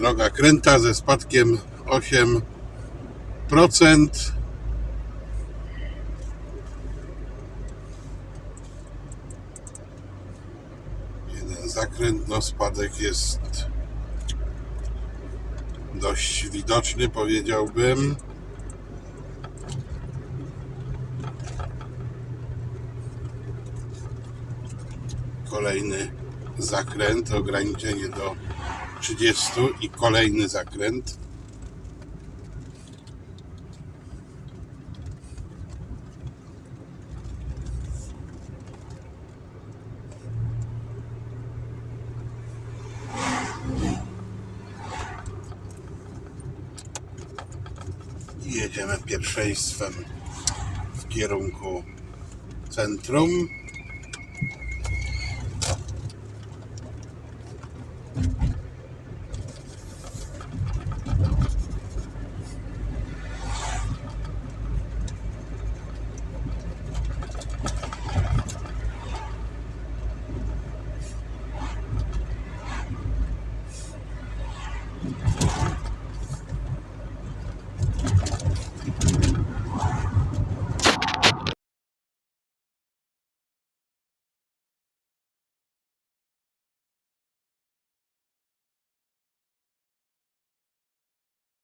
Droga kręta ze spadkiem 8%. Jeden zakręt, no spadek jest dość widoczny, powiedziałbym. Kolejny zakręt, ograniczenie do 30 i kolejny zakręt. Jedziemy pierwszeństwem w kierunku centrum.